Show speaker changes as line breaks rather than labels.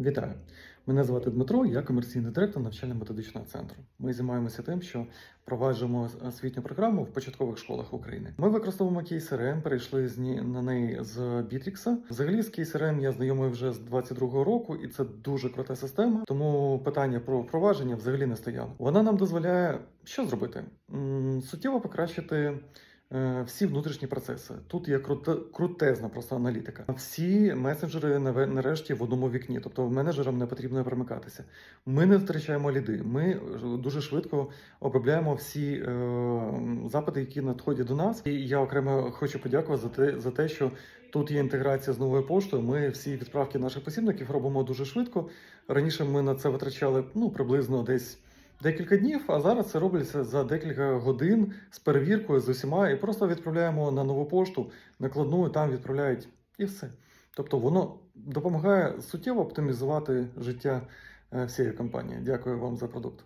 Вітаю! Мене звати Дмитро, я комерційний директор навчально-методичного центру. Ми займаємося тим, що впроваджуємо освітню програму в початкових школах України. Ми використовуємо кейс РМ, перейшли з на неї з Бітрікса. Взагалі з кейс РМ я знайомий вже з 22-го року, і це дуже крута система. Тому питання про впровадження взагалі не стояло. Вона нам дозволяє що зробити? Суттєво покращити. Е, Всі внутрішні процеси. Тут є круте, крутезна просто аналітика. Всі месенджери нарешті в одному вікні. Тобто менеджерам не потрібно перемикатися. Ми не втрачаємо ліди. Ми е, дуже швидко обробляємо всі е, запити, які надходять до нас. І я окремо хочу подякувати за те, за те, що тут є інтеграція з новою поштою. Ми всі відправки наших посібників робимо дуже швидко. Раніше ми на це витрачали ну приблизно десь. Декілька днів, а зараз це робиться за декілька годин з перевіркою з усіма, і просто відправляємо на нову пошту, накладну, і там відправляють і все. Тобто воно допомагає суттєво оптимізувати життя е, всієї компанії. Дякую вам за продукт.